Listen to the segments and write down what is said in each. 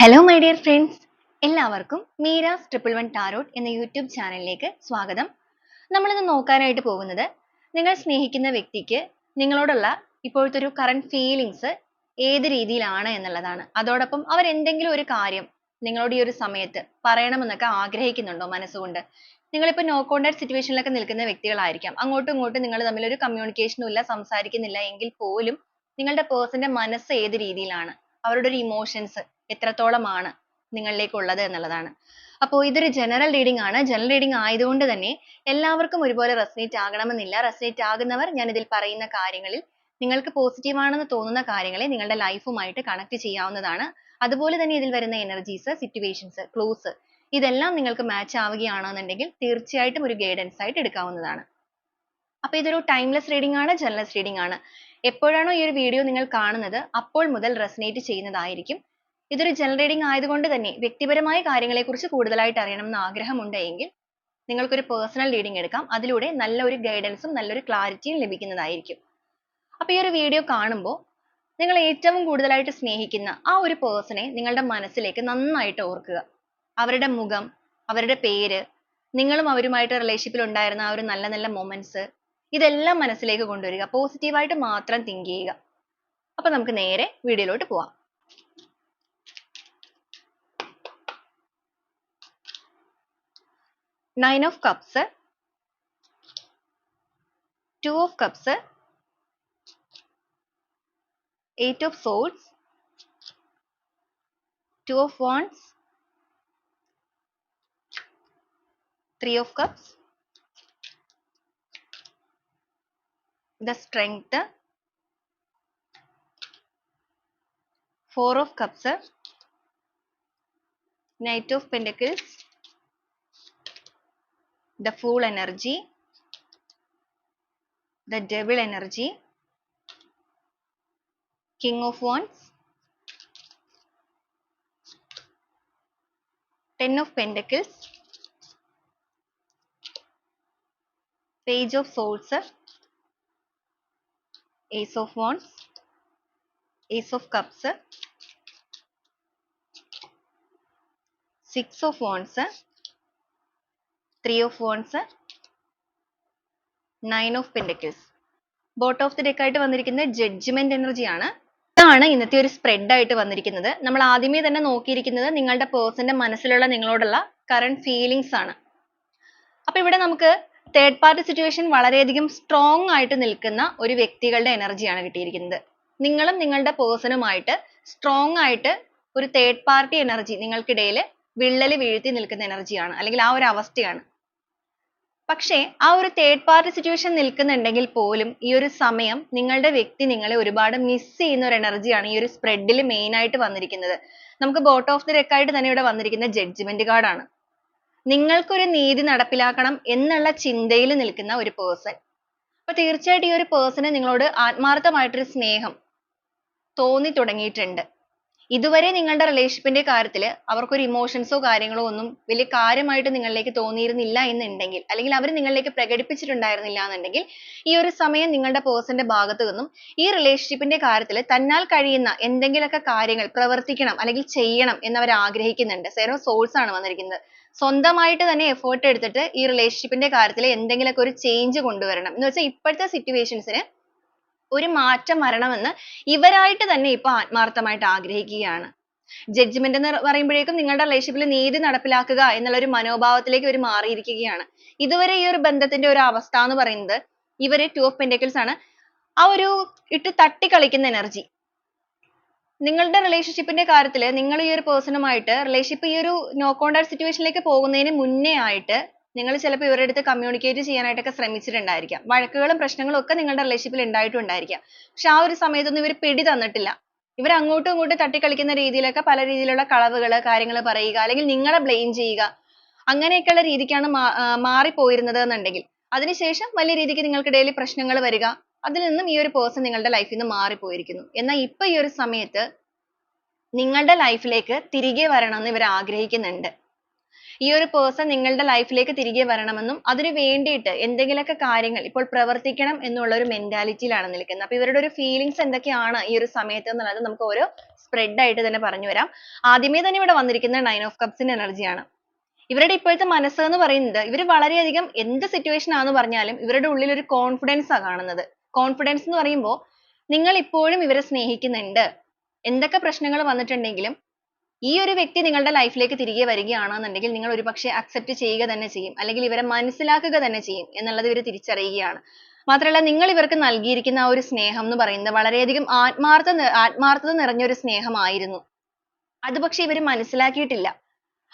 Hello my dear friends എല്ലാവർക്കും Meera's triple one tarot എന്ന YouTube ചാനലിലേക്ക് സ്വാഗതം. നമ്മളിന്ന് നോക്കാനായിട്ട് പോകുന്നത് നിങ്ങൾ സ്നേഹിക്കുന്ന വ്യക്തിക്ക് നിങ്ങളോടുള്ള ഇപ്പോഴത്തെ ഒരു കറണ്ട് ഫീലിങ്സ് ഏത് രീതിയിലാണ് എന്നുള്ളതാണ്. അതോടൊപ്പം അവർ എന്തെങ്കിലും ഒരു കാര്യം നിങ്ങളോട് ഈ ഒരു സമയത്ത് പറയണമെന്നൊക്കെ ആഗ്രഹിക്കുന്നുണ്ടോ മനസ്സുകൊണ്ട്? നിങ്ങളിപ്പോൾ നോ കോണ്ടാക്ട് സിറ്റുവേഷനിലൊക്കെ നിൽക്കുന്ന വ്യക്തികളായിരിക്കാം. അങ്ങോട്ടും ഇങ്ങോട്ടും നിങ്ങൾ തമ്മിൽ ഒരു കമ്മ്യൂണിക്കേഷനും ഇല്ല സംസാരിക്കുന്നില്ല എങ്കിൽ പോലും നിങ്ങളുടെ പേഴ്സന്റെ മനസ്സ് ഏത് രീതിയിലാണ്? അവരുടെ ഒരു ഇമോഷൻസ് എത്രത്തോളമാണ് നിങ്ങളിലേക്ക് ഉള്ളത് എന്നുള്ളതാണ്. അപ്പോൾ ഇതൊരു ജനറൽ റീഡിംഗ് ആണ്. ജനറൽ റീഡിംഗ് ആയതുകൊണ്ട് തന്നെ എല്ലാവർക്കും ഒരുപോലെ റെസനേറ്റ് ആകണമെന്നില്ല. റെസനേറ്റ് ആകുന്നവർ ഞാൻ ഇതിൽ പറയുന്ന കാര്യങ്ങളിൽ നിങ്ങൾക്ക് പോസിറ്റീവ് ആണെന്ന് തോന്നുന്ന കാര്യങ്ങളെ നിങ്ങളുടെ ലൈഫുമായിട്ട് കണക്ട് ചെയ്യാവുന്നതാണ്. അതുപോലെ തന്നെ ഇതിൽ വരുന്ന എനർജീസ് സിറ്റുവേഷൻസ് ക്ലോസ് ഇതെല്ലാം നിങ്ങൾക്ക് മാച്ച് ആവുകയാണെന്നുണ്ടെങ്കിൽ തീർച്ചയായിട്ടും ഒരു ഗൈഡൻസ് ആയിട്ട് എടുക്കാവുന്നതാണ്. അപ്പോൾ ഇതൊരു ടൈംലെസ് റീഡിംഗ് ആണ് ജനറൽസ് റീഡിംഗ് ആണ്. എപ്പോഴാണോ ഈ ഒരു വീഡിയോ നിങ്ങൾ കാണുന്നത് അപ്പോൾ മുതൽ റെസനേറ്റ് ചെയ്യുന്നതായിരിക്കും. ഇതൊരു ജനറൽ റീഡിംഗ് ആയതുകൊണ്ട് തന്നെ വ്യക്തിപരമായ കാര്യങ്ങളെക്കുറിച്ച് കൂടുതലായിട്ട് അറിയണമെന്ന് ആഗ്രഹമുണ്ട് എങ്കിൽ നിങ്ങൾക്കൊരു പേഴ്സണൽ റീഡിംഗ് എടുക്കാം. അതിലൂടെ നല്ല ഒരു ഗൈഡൻസും നല്ലൊരു ക്ലാരിറ്റിയും ലഭിക്കുന്നതായിരിക്കും. അപ്പോൾ ഈ ഒരു വീഡിയോ കാണുമ്പോൾ നിങ്ങൾ ഏറ്റവും കൂടുതലായിട്ട് സ്നേഹിക്കുന്ന ആ ഒരു പേഴ്സണെ നിങ്ങളുടെ മനസ്സിലേക്ക് നന്നായിട്ട് ഓർക്കുക. അവരുടെ മുഖം അവരുടെ പേര് നിങ്ങളും അവരുമായിട്ട് റിലേഷൻഷിപ്പിൽ ഉണ്ടായിരുന്ന ആ ഒരു നല്ല നല്ല മൊമെന്റ്സ് ഇതെല്ലാം മനസ്സിലേക്ക് കൊണ്ടുവരിക. പോസിറ്റീവായിട്ട് മാത്രം തിങ്ക് ചെയ്യുക. അപ്പോൾ നമുക്ക് നേരെ വീഡിയോയിലോട്ട് പോവാം. 9 of cups 2 of cups 8 of swords. 2 of wands. 3 of cups. The strength 4 of cups knight of pentacles the fool energy the devil energy king of wands ten of pentacles page of swords ace of wands ace of cups six of wands three of wands nine of pentacles bottom of the deck ആയിട്ട് വന്നിരിക്കുന്നത് judgement energy ആണ്. ഇതാണ് ഇന്നത്തെ ഒരു spread ആയിട്ട് വന്നിരിക്കുന്നത്. നമ്മൾ ആദ്യമേ തന്നെ നോക്കിയിരിക്കുന്നത് നിങ്ങളുടെ പേഴ്സന്റെ മനസ്സിലുള്ള നിങ്ങളോടുള്ള കറണ്ട് ഫീലിങ്സ് ആണ്. അപ്പൊ ഇവിടെ നമുക്ക് തേർഡ് പാർട്ടി സിറ്റുവേഷൻ വളരെയധികം സ്ട്രോങ് ആയിട്ട് നിൽക്കുന്ന ഒരു വ്യക്തികളുടെ എനർജിയാണ് കിട്ടിയിരിക്കുന്നത്. നിങ്ങളും നിങ്ങളുടെ പേഴ്സണുമായിട്ട് സ്ട്രോങ് ആയിട്ട് ഒരു തേർഡ് പാർട്ടി എനർജി നിങ്ങൾക്കിടയിൽ വിള്ളൽ വീഴ്ത്തി നിൽക്കുന്ന എനർജിയാണ് അല്ലെങ്കിൽ ആ ഒരു അവസ്ഥയാണ്. പക്ഷേ ആ ഒരു തേർഡ് പാർട്ടി സിറ്റുവേഷൻ നിൽക്കുന്നുണ്ടെങ്കിൽ പോലും ഈ ഒരു സമയം നിങ്ങളുടെ വ്യക്തി നിങ്ങളെ ഒരുപാട് മിസ് ചെയ്യുന്ന ഒരു എനർജിയാണ് ഈ ഒരു സ്പ്രെഡിൽ മെയിൻ ആയിട്ട് വന്നിരിക്കുന്നത്. നമുക്ക് ബോട്ട് ഓഫ് ദി റെക്ക് ആയിട്ട് തന്നെ ഇവിടെ വന്നിരിക്കുന്ന ജഡ്ജ്മെന്റ് കാർഡാണ് നിങ്ങൾക്കൊരു നീതി നടപ്പിലാക്കണം എന്നുള്ള ചിന്തയിൽ നിൽക്കുന്ന ഒരു പേഴ്സൺ അപ്പൊ തീർച്ചയായിട്ടും ഈ ഒരു പേഴ്സണ് നിങ്ങളോട് ആത്മാർത്ഥമായിട്ടൊരു സ്നേഹം തോന്നി തുടങ്ങിയിട്ടുണ്ട്. ഇതുവരെ നിങ്ങളുടെ റിലേഷൻഷിപ്പിന്റെ കാര്യത്തിൽ അവർക്കൊരു ഇമോഷൻസോ കാര്യങ്ങളോ ഒന്നും വലിയ കാര്യമായിട്ട് നിങ്ങളിലേക്ക് തോന്നിയിരുന്നില്ല എന്നുണ്ടെങ്കിൽ അല്ലെങ്കിൽ അവർ നിങ്ങളിലേക്ക് പ്രകടിപ്പിച്ചിട്ടുണ്ടായിരുന്നില്ല എന്നുണ്ടെങ്കിൽ ഈ ഒരു സമയം നിങ്ങളുടെ പേഴ്സന്റെ ഭാഗത്തു നിന്നും ഈ റിലേഷൻഷിപ്പിന്റെ കാര്യത്തിൽ തന്നാൽ കഴിയുന്ന എന്തെങ്കിലുമൊക്കെ കാര്യങ്ങൾ പ്രവർത്തിക്കണം അല്ലെങ്കിൽ ചെയ്യണം എന്ന് അവർ ആഗ്രഹിക്കുന്നുണ്ട്. സേറോ സോഴ്സ് ആണ് വന്നിരിക്കുന്നത്. സ്വന്തമായിട്ട് തന്നെ എഫേർട്ട് എടുത്തിട്ട് ഈ റിലേഷൻഷിപ്പിന്റെ കാര്യത്തിൽ എന്തെങ്കിലുമൊക്കെ ഒരു ചേഞ്ച് കൊണ്ടുവരണം. എന്ന് വെച്ചാൽ ഇപ്പോഴത്തെ സിറ്റുവേഷൻസിന് ഒരു മാറ്റം വരണമെന്ന് ഇവരായിട്ട് തന്നെ ഇപ്പൊ ആത്മാർത്ഥമായിട്ട് ആഗ്രഹിക്കുകയാണ്. ജഡ്ജ്മെന്റ് എന്ന് പറയുമ്പോഴേക്കും നിങ്ങളുടെ റിലേഷൻഷിപ്പിൽ നീതി നടപ്പിലാക്കുക എന്നുള്ള ഒരു മനോഭാവത്തിലേക്ക് ഇവർ മാറിയിരിക്കുകയാണ്. ഇതുവരെ ഈ ഒരു ബന്ധത്തിന്റെ ഒരു അവസ്ഥ എന്ന് പറയുന്നത് ഇവർ ടു ഓഫ് പെൻഡക്കിൾസ് ആണ്. ആ ഒരു ഇട്ട് തട്ടി കളിക്കുന്ന എനർജി നിങ്ങളുടെ റിലേഷൻഷിപ്പിന്റെ കാര്യത്തിൽ നിങ്ങൾ ഈ ഒരു പേഴ്സണുമായിട്ട് റിലേഷൻഷിപ്പ് ഈ ഒരു നോ കോണ്ടാക്ട് സിറ്റുവേഷനിലേക്ക് പോകുന്നതിന് മുന്നേ ആയിട്ട് നിങ്ങൾ ചിലപ്പോൾ ഇവരുടെ അടുത്ത് കമ്മ്യൂണിക്കേറ്റ് ചെയ്യാനായിട്ടൊക്കെ ശ്രമിച്ചിട്ടുണ്ടായിരിക്കാം. വഴക്കുകളും പ്രശ്നങ്ങളും ഒക്കെ നിങ്ങളുടെ റിലേഷൻഷിപ്പിൽ ഉണ്ടായിട്ടുണ്ടായിരിക്കാം. പക്ഷെ ആ ഒരു സമയത്തൊന്നും ഇവർ പിടി തന്നിട്ടില്ല. ഇവർ അങ്ങോട്ടും ഇങ്ങോട്ടും തട്ടിക്കളിക്കുന്ന രീതിയിലൊക്കെ പല രീതിയിലുള്ള കളവുകൾ കാര്യങ്ങൾ പറയുക അല്ലെങ്കിൽ നിങ്ങളെ ബ്ലെയിം ചെയ്യുക. അങ്ങനെയൊക്കെയുള്ള രീതിക്കാണ് മാറിപ്പോയിരുന്നത് എന്നുണ്ടെങ്കിൽ അതിനുശേഷം വലിയ രീതിക്ക് നിങ്ങൾക്കിടയിൽ പ്രശ്നങ്ങൾ വരിക. അതിൽ നിന്നും ഈ ഒരു പേഴ്സൺ നിങ്ങളുടെ ലൈഫിൽ നിന്ന് മാറിപ്പോയിരിക്കുന്നു. എന്നാൽ ഇപ്പൊ ഈ ഒരു സമയത്ത് നിങ്ങളുടെ ലൈഫിലേക്ക് തിരികെ വരണമെന്ന് ഇവർ ആഗ്രഹിക്കുന്നുണ്ട്. ഈ ഒരു person നിങ്ങളുടെ life ലേക്ക് തിരികെ വരണമെന്നും അതിന് വേണ്ടിയിട്ട് എന്തെങ്കിലുമൊക്കെ കാര്യങ്ങൾ ഇപ്പോൾ പ്രവർത്തിക്കണം എന്നുള്ള ഒരു mentality യിലാണ് നിൽക്കുന്നത്. അപ്പോൾ ഇവരുടെ ഒരു feelings എന്തൊക്കെയാണ് ഈ ഒരു സമയത്ത് എന്നുള്ളത് നമുക്ക് ഓരോ spread ആയിട്ട് തന്നെ പറഞ്ഞു വരാം ആദ്യമേ തന്നെ ഇവിടെ വന്നിരിക്കുന്നത് nine of cups ന്റെ energy ആണ്. ഇവരുടെ ഇപ്പോഴത്തെ മനസ്സ് എന്ന് പറയുന്നത് ഇവർ വളരെയധികം എന്ത് situation ആണെന്ന് പറഞ്ഞാലും ഇവരുടെ ഉള്ളിൽ ഒരു confidence ആ കാണുന്നത്. confidence എന്ന് പറയുമ്പോൾ നിങ്ങൾ ഇപ്പോഴും ഇവരെ സ്നേഹിക്കുന്നുണ്ട്. എന്തൊക്കെ പ്രശ്നങ്ങൾ വന്നിട്ടുണ്ടെങ്കിലും ഈ ഒരു വ്യക്തി നിങ്ങളുടെ ലൈഫിലേക്ക് തിരികെ വരികയാണെന്നുണ്ടെങ്കിൽ നിങ്ങൾ ഒരുപക്ഷെ അക്സെപ്റ്റ് ചെയ്യുക തന്നെ ചെയ്യും. അല്ലെങ്കിൽ ഇവരെ മനസ്സിലാക്കുക തന്നെ ചെയ്യും എന്നുള്ളത് ഇവർ തിരിച്ചറിയുകയാണ്. മാത്രമല്ല നിങ്ങൾ ഇവർക്ക് നൽകിയിരിക്കുന്ന ആ ഒരു സ്നേഹം എന്ന് പറയുന്നത് വളരെയധികം ആത്മാർത്ഥ ആത്മാർത്ഥത നിറഞ്ഞ ഒരു സ്നേഹമായിരുന്നു. അത് പക്ഷെ ഇവർ മനസ്സിലാക്കിയിട്ടില്ല.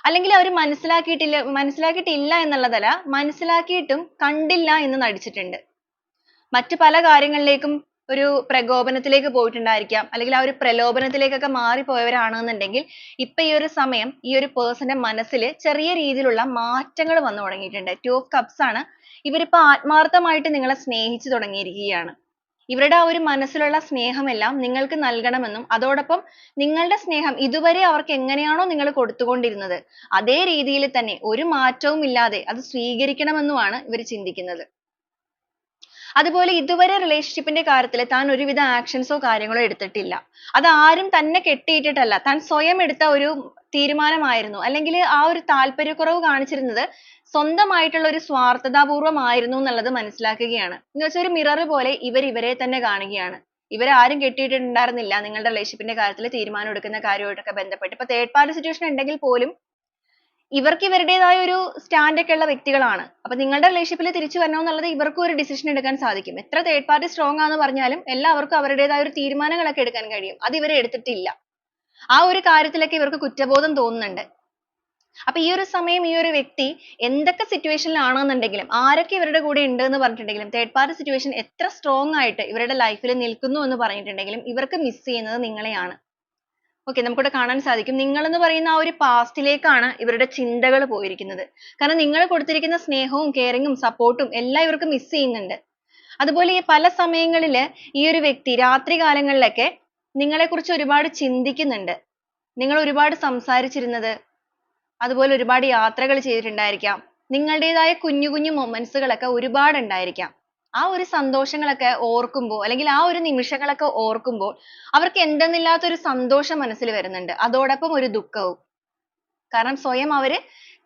അല്ലെങ്കിൽ അവർ മനസ്സിലാക്കിയിട്ടില്ല മനസ്സിലാക്കിയിട്ടില്ല എന്നുള്ളതല്ല മനസ്സിലാക്കിയിട്ടും കണ്ടില്ല എന്ന് നടിച്ചിട്ടുണ്ട്. മറ്റു പല കാര്യങ്ങളിലേക്കും ഒരു പ്രകോപനത്തിലേക്ക് പോയിട്ടുണ്ടായിരിക്കാം. അല്ലെങ്കിൽ ആ ഒരു പ്രലോഭനത്തിലേക്കൊക്കെ മാറിപ്പോയവരാണെന്നുണ്ടെങ്കിൽ ഇപ്പൊ ഈ ഒരു സമയം ഈ ഒരു person ന്റെ മനസ്സിൽ ചെറിയ രീതിയിലുള്ള മാറ്റങ്ങൾ വന്നു തുടങ്ങിയിട്ടുണ്ട്. Two of cups ആണ്. ഇവരിപ്പോ ആത്മാർത്ഥമായിട്ട് നിങ്ങളെ സ്നേഹിച്ചു തുടങ്ങിയിരിക്കുകയാണ്. ഇവരുടെ ആ ഒരു മനസ്സിലുള്ള സ്നേഹമെല്ലാം നിങ്ങൾക്ക് നൽകണമെന്നും അതോടൊപ്പം നിങ്ങളുടെ സ്നേഹം ഇതുവരെ അവർക്ക് എങ്ങനെയാണോ നിങ്ങൾ കൊടുത്തുകൊണ്ടിരുന്നത് അതേ രീതിയിൽ തന്നെ ഒരു മാറ്റവും ഇല്ലാതെ അത് സ്വീകരിക്കണമെന്നുമാണ് ഇവർ ചിന്തിക്കുന്നത്. അതുപോലെ ഇതുവരെ റിലേഷൻഷിപ്പിന്റെ കാര്യത്തിൽ താൻ ഒരുവിധ ആക്ഷൻസോ കാര്യങ്ങളോ എടുത്തിട്ടില്ല. അത് ആരും തന്നെ കെട്ടിയിട്ടിട്ടല്ല. താൻ സ്വയം എടുത്ത ഒരു തീരുമാനമായിരുന്നു. അല്ലെങ്കിൽ ആ ഒരു താല്പര്യക്കുറവ് കാണിച്ചിരുന്നത് സ്വന്തമായിട്ടുള്ള ഒരു സ്വാർത്ഥതാപൂർവമായിരുന്നു എന്നുള്ളത് മനസ്സിലാക്കുകയാണ്. എന്ന് വെച്ചാൽ ഒരു മിറർ പോലെ ഇവർ ഇവരെ തന്നെ കാണുകയാണ്. ഇവരെ ആരും കെട്ടിയിട്ടുണ്ടായിരുന്നില്ല നിങ്ങളുടെ റിലേഷൻഷിപ്പിന്റെ കാര്യത്തിൽ തീരുമാനം എടുക്കുന്ന കാര്യമായിട്ടൊക്കെ ബന്ധപ്പെട്ട്. ഇപ്പൊ തേർഡ് പാർട്ടി സിറ്റുവേഷൻ ഉണ്ടെങ്കിൽ പോലും ഇവർക്ക് ഇവരുടേതായ ഒരു സ്റ്റാൻഡ് ഒക്കെ ഉള്ള വ്യക്തികളാണ്. അപ്പൊ നിങ്ങളുടെ റിലേഷൻഷിപ്പിൽ തിരിച്ചു വരണം എന്നുള്ളത് ഇവർക്കും ഒരു ഡിസിഷൻ എടുക്കാൻ സാധിക്കും. എത്ര തേർഡ് പാർട്ടി സ്ട്രോങ് ആണെന്ന് പറഞ്ഞാലും എല്ലാവർക്കും അവരുടേതായ ഒരു തീരുമാനങ്ങളൊക്കെ എടുക്കാൻ കഴിയും. അത് ഇവർ എടുത്തിട്ടില്ല. ആ ഒരു കാര്യത്തിലൊക്കെ ഇവർക്ക് കുറ്റബോധം തോന്നുന്നുണ്ട്. അപ്പൊ ഈ ഒരു സമയം ഈ ഒരു വ്യക്തി എന്തൊക്കെ സിറ്റുവേഷനിലാണെന്നുണ്ടെങ്കിലും ആരൊക്കെ ഇവരുടെ കൂടെ ഉണ്ട് എന്ന് പറഞ്ഞിട്ടുണ്ടെങ്കിലും തേർഡ് പാർട്ടി സിറ്റുവേഷൻ എത്ര സ്ട്രോങ് ആയിട്ട് ഇവരുടെ ലൈഫിൽ നിൽക്കുന്നു എന്ന് പറഞ്ഞിട്ടുണ്ടെങ്കിലും ഇവർക്ക് മിസ് ചെയ്യുന്നത് നിങ്ങളെയാണ്. ഓക്കെ നമുക്കിവിടെ കാണാൻ സാധിക്കും. നിങ്ങൾ എന്ന് പറയുന്ന ആ ഒരു പാസ്റ്റിലേക്കാണ് ഇവരുടെ ചിന്തകൾ പോയിരിക്കുന്നത്. കാരണം നിങ്ങൾ കൊടുത്തിരിക്കുന്ന സ്നേഹവും കെയറിങ്ങും സപ്പോർട്ടും എല്ലാം ഇവർക്ക് മിസ് ചെയ്യുന്നുണ്ട്. അതുപോലെ ഈ പല സമയങ്ങളിൽ ഈ ഒരു വ്യക്തി രാത്രി കാലങ്ങളിലൊക്കെ നിങ്ങളെക്കുറിച്ച് ഒരുപാട് ചിന്തിക്കുന്നുണ്ട്. നിങ്ങൾ ഒരുപാട് സംസാരിച്ചിരുന്നത് അതുപോലെ ഒരുപാട് യാത്രകൾ ചെയ്തിട്ടുണ്ടായിരിക്കാം. നിങ്ങളുടേതായ കുഞ്ഞു കുഞ്ഞു മൊമെന്റ്സുകളൊക്കെ ഒരുപാട് ഉണ്ടായിരിക്കാം ആ ഒരു സന്തോഷങ്ങളൊക്കെ ഓർക്കുമ്പോൾ അല്ലെങ്കിൽ ആ ഒരു നിമിഷങ്ങളൊക്കെ ഓർക്കുമ്പോൾ അവർക്ക് എന്തെന്നില്ലാത്ത ഒരു സന്തോഷം മനസ്സിൽ വരുന്നുണ്ട്. അതോടൊപ്പം ഒരു ദുഃഖവും. കാരണം സ്വയം അവർ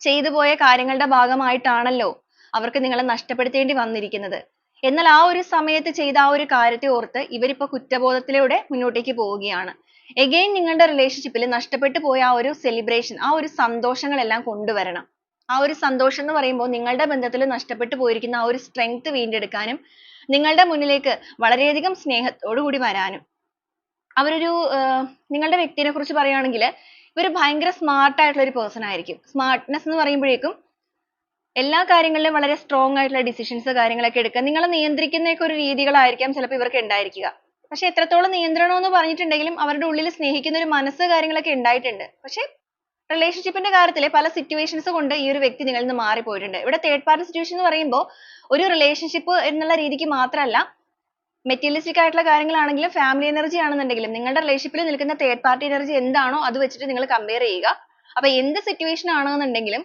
ചെയ്തു പോയ കാര്യങ്ങളുടെ ഭാഗമായിട്ടാണല്ലോ അവർക്ക് നിങ്ങളെ നഷ്ടപ്പെടുത്തേണ്ടി വന്നിരിക്കുന്നത്. എന്നാൽ ആ ഒരു സമയത്ത് ചെയ്ത ആ ഒരു കാര്യത്തെ ഓർത്ത് ഇവരിപ്പോ കുറ്റബോധത്തിലൂടെ മുന്നോട്ടേക്ക് പോവുകയാണ്. Again നിങ്ങളുടെ relationship ൽ നഷ്ടപ്പെട്ടു പോയ ആ ഒരു celebration ആ ഒരു സന്തോഷങ്ങളെല്ലാം കൊണ്ടുവരണം. ആ ഒരു സന്തോഷം എന്ന് പറയുമ്പോൾ നിങ്ങളുടെ ബന്ധത്തിൽ നഷ്ടപ്പെട്ടു പോയിരിക്കുന്ന ആ ഒരു strength വീണ്ടെടുക്കാനും നിങ്ങളുടെ മുന്നിലേക്ക് വളരെയധികം സ്നേഹത്തോടു കൂടി വരാനും. അവരൊരു നിങ്ങളുടെ വ്യക്തിനെ കുറിച്ച് പറയുകയാണെങ്കിൽ ഇവർ ഭയങ്കര smart ആയിട്ടുള്ള ഒരു person ആയിരിക്കും. smartness എന്ന് പറയുമ്പോഴേക്കും എല്ലാ കാര്യങ്ങളിലും വളരെ strong ആയിട്ടുള്ള decisions കാര്യങ്ങളൊക്കെ എടുക്കുക. നിങ്ങളെ നിയന്ത്രിക്കുന്ന ഒക്കെ ഒരു രീതികളായിരിക്കാം ചിലപ്പോൾ ഇവർക്ക് ഉണ്ടായിരിക്കുക. പക്ഷെ എത്രത്തോളം നിയന്ത്രണം എന്ന് പറഞ്ഞിട്ടുണ്ടെങ്കിലും അവരുടെ ഉള്ളിൽ സ്നേഹിക്കുന്ന ഒരു മനസ്സ് കാര്യങ്ങളൊക്കെ ഉണ്ടായിട്ടുണ്ട്. പക്ഷെ റിലേഷൻഷിപ്പിന്റെ കാര്യത്തിൽ പല സിറ്റുവേഷൻസ് കൊണ്ട് ഈ ഒരു വ്യക്തി നിങ്ങളിൽ നിന്ന് മാറി പോയിട്ടുണ്ട് ഇവിടെ തേർഡ് പാർട്ടി സിറ്റുവേഷൻ എന്ന് പറയുമ്പോൾ ഒരു റിലേഷൻഷിപ്പ് എന്നുള്ള രീതിക്ക് മാത്രമല്ല മെറ്റീരിയലിസ്റ്റിക് ആയിട്ടുള്ള കാര്യങ്ങളാണെങ്കിലും ഫാമിലി എനർജി ആണെന്നുണ്ടെങ്കിലും നിങ്ങളുടെ റിലേഷൻഷിപ്പിൽ നിൽക്കുന്ന തേർഡ് പാർട്ടി എനർജി എന്താണോ അത് വെച്ചിട്ട് നിങ്ങൾ കമ്പയർ ചെയ്യുക. അപ്പൊ എന്ത് സിറ്റുവേഷൻ ആണെന്നുണ്ടെങ്കിലും